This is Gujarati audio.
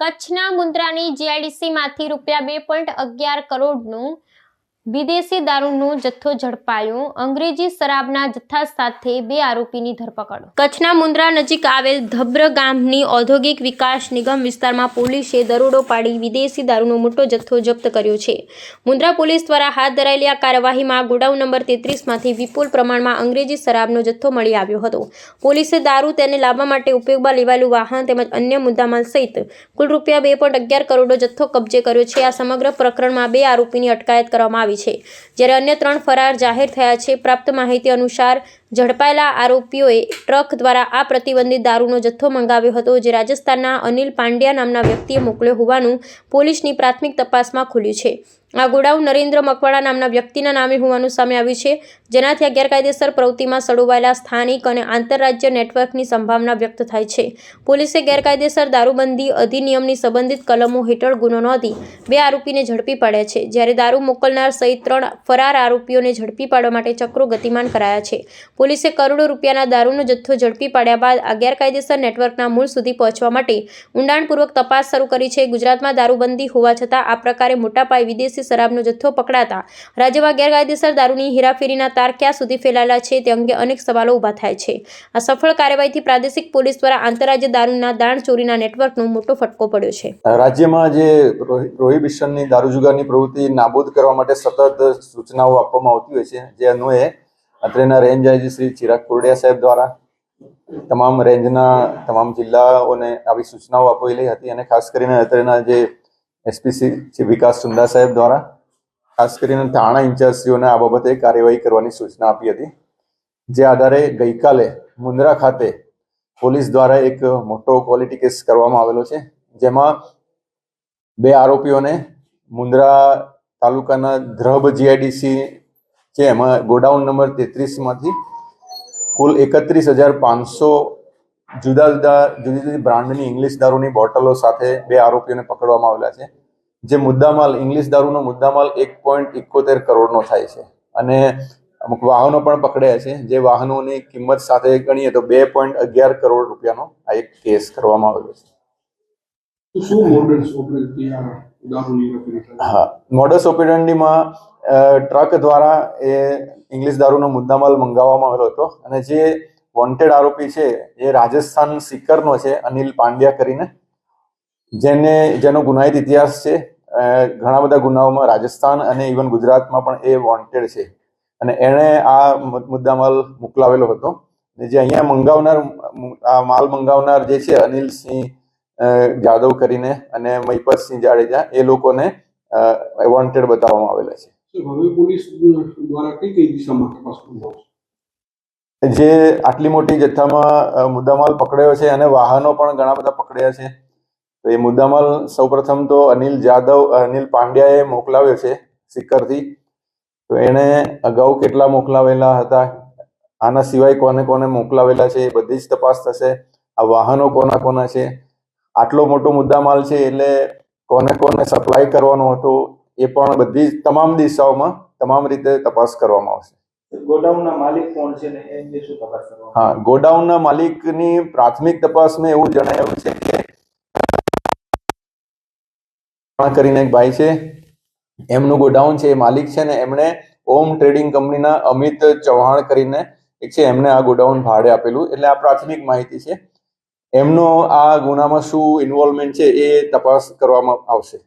કચ્છના મુન્દ્રાની જીઆઈડીસીમાંથી રૂપિયા બે પોઈન્ટ અગિયાર કરોડનું વિદેશી દારૂનો જથ્થો ઝડપાયો. અંગ્રેજી શરાબના જથ્થા સાથે બે આરોપીની ધરપકડ. કચ્છના મુન્દ્રા નજીક આવેલ ધબ્ર ગામની ઔદ્યોગિક વિકાસ નિગમ વિસ્તારમાં પોલીસે દરોડો પાડી વિદેશી દારૂનો મોટો જથ્થો જપ્ત કર્યો છે. મુન્દ્રા પોલીસ દ્વારા હાથ ધરાયેલી આ કાર્યવાહીમાં ગોડાઉન નંબર તેત્રીસમાંથી વિપુલ પ્રમાણમાં અંગ્રેજી શરાબનો જથ્થો મળી આવ્યો હતો. પોલીસે દારૂ તેને લાવવા માટે ઉપયોગમાં લેવાયેલું વાહન તેમજ અન્ય મુદ્દામાલ સહિત કુલ રૂપિયા બે કરોડનો જથ્થો કબજે કર્યો છે. આ સમગ્ર પ્રકરણમાં બે આરોપીની અટકાયત કરવામાં આવી છે. જ્યારે અન્ય ત્રણ ફરાર જાહેર થયા છે પ્રાપ્ત માહિતી અનુસાર ઝડપાયેલા આરોપીઓએ ટ્રક દ્વારા આ પ્રતિબંધિત દારૂનો જથ્થો મંગાવ્યો હતો, જે રાજસ્થાનના અનિલ પાંડ્યા નામના વ્યક્તિએ મોકલ્યો હોવાનું પોલીસની પ્રાથમિક તપાસમાં ખુલ્યું છે. આ ગોડાઉન નરેન્દ્ર મકવાડા નામના વ્યક્તિના નામે હોવાનું સામે આવ્યું છે, જેનાથી આ ગેરકાયદેસર પ્રવૃત્તિમાં સડોવાયેલા સ્થાનિક અને આંતરરાજ્ય નેટવર્કની સંભાવના વ્યક્ત થાય છે. પોલીસે ગેરકાયદેસર દારૂબંધી અધિનિયમની સંબંધિત કલમો હેઠળ ગુનો નોંધી બે આરોપીને ઝડપી પાડ્યા છે, જ્યારે દારૂ મોકલનાર સહિત ત્રણ ફરાર આરોપીઓને ઝડપી પાડવા માટે ચક્રો ગતિમાન કરાયા છે. પોલીસે કરોડો રૂપિયાના દારૂનો જથ્થો ઝડપી પાડ્યા બાદ આ ગેરકાયદેસર નેટવર્કના મૂળ સુધી પહોંચવા માટે ઊંડાણપૂર્વક તપાસ શરૂ કરી છે. ગુજરાતમાં દારૂબંધી હોવા છતાં આ પ્રકારે મોટા પાયે વિદેશી શરાબનો જથ્થો પકડાતા રાજ્યમાં ગેરકાયદેસર દારૂની હેરાફેરીના તાર ક્યાં સુધી ફેલાયેલા છે તે અંગે અનેક સવાલો ઊભા થાય છે. આ સફળ કાર્યવાહીથી પ્રાદેશિક પોલીસ દ્વારા આંતરરાજ્ય દારૂના દાણ ચોરીના નેટવર્કનો મોટો ફટકો પડ્યો છે. રાજ્યમાં જે રોહિ- પ્રોહિબિશનની દારૂ જુગારની પ્રવૃત્તિ નાબૂદ કરવા માટે સતત સૂચનાઓ આપવામાં આવતી હોય છે. જે અન્વયે અત્રેના રેન્જ આઈજી શ્રી ચિરાગ કુરડિયા સાહેબ દ્વારા તમામ રેન્જના તમામ જિલ્લાઓને આવી સૂચનાઓ આપેલી હતી અને ખાસ કરીને અત્રેના જે એસપીસી વિકાસ સુંદા સાહેબ દ્વારા ખાસ કરીને થાણા ઇન્ચાર્જશ્રીઓને આ બાબતે કાર્યવાહી કરવાની સૂચના આપી હતી. જે આધારે ગઈકાલે મુન્દ્રા ખાતે પોલીસ દ્વારા એક મોટો ક્વોલિટી કેસ કરવામાં આવેલો છે, જેમાં બે આરોપીઓને મુન્દ્રા તાલુકાના ધ્રબ જીઆઈડીસી છે એમાં ગોડાઉન નંબર તેત્રીસમાંથી કુલ એકત્રીસ હજાર પાંચસો જુદા જુદા, જુદી જુદી બ્રાન્ડની ઇંગ્લિશ દારૂની બોટલો સાથે બે આરોપીઓને પકડવામાં આવેલા છે. જે મુદ્દામાલ, ઇંગ્લિશ દારૂનો મુદ્દામાલ એક પોઈન્ટ ઇકોતેર કરોડનો થાય છે અને અમુક વાહનો પણ પકડ્યા છે. જે વાહનોની કિંમત સાથે ગણીએ તો બે પોઈન્ટ અગિયાર કરોડ રૂપિયાનો આ એક કેસ કરવામાં આવેલો છે. શું મોડલ્સ ઓપરેટથી હા. મોડસ ઓપરેન્ડીમાં ટ્રક દ્વારા એ ઇંગ્લિશ દારૂનો મુદ્દામાલ મંગાવવામાં આવેલો હતો અને જે વોન્ટેડ આરોપી છે, એ રાજસ્થાન સિકરનો છે, અનિલ પાંડ્યા કરીને, જેને, જેનો ગુનાહિત ઇતિહાસ છે. ઘણા બધા ગુનાઓમાં રાજસ્થાન અને ઇવન ગુજરાતમાં પણ એ વોન્ટેડ છે. અને એણે આ મુદ્દામાલ મોકલાવેલો હતો. જે અહીંયા મંગાવનાર, આ માલ મંગાવનાર જે છે અનિલસિંહ જાદવ કરીને અને મહિપતસિંહ જાડેજા એ લોકોને વોન્ટેડ બતાવવામાં આવેલા છે. હવે પોલીસ દ્વારા કઈ કઈ દિશામાં તપાસ જે આટલી મોટી જથ્થામાં મુદ્દામાલ પકડ્યો છે અને વાહનો પણ ઘણા બધા પકડ્યા છે. તો એ મુદ્દામાલ સૌપ્રથમ તો અનિલ જાદવ અનિલ પાંડ્યાએ મોકલાવ્યો છે સિક્કરથી. તો એણે અગાઉ કેટલા મોકલાવેલા હતા? આના સિવાય કોને કોને મોકલાવેલા છે? એ બધી જ તપાસ થશે. આ વાહનો કોના કોના છે? આટલો મોટો મુદ્દામાલ છે એટલે કોને કોને સપ્લાય કરવાનો હતો એ પણ બધી તમામ દિશાઓમાં તમામ રીતે તપાસ કરવામાં આવશે. ગોડાઉનના માલિક કોણ છે ને એની શું તપાસ હા ગોડાઉનના માલિકની પ્રાથમિક તપાસમાં એવું જણાવ્યું છે કે કરીને એક ભાઈ છે એમનું ગોડાઉન છે એ માલિક છે ને એમણે ઓમ ટ્રેડિંગ કંપનીના અમિત ચૌહાણ કરીને એક છે એમને આ ગોડાઉન ભાડે આપેલું. એટલે આ પ્રાથમિક માહિતી છે. એમનો આ ગુનામાં શું ઇન્વોલ્વમેન્ટ છે એ તપાસ કરવામાં આવશે?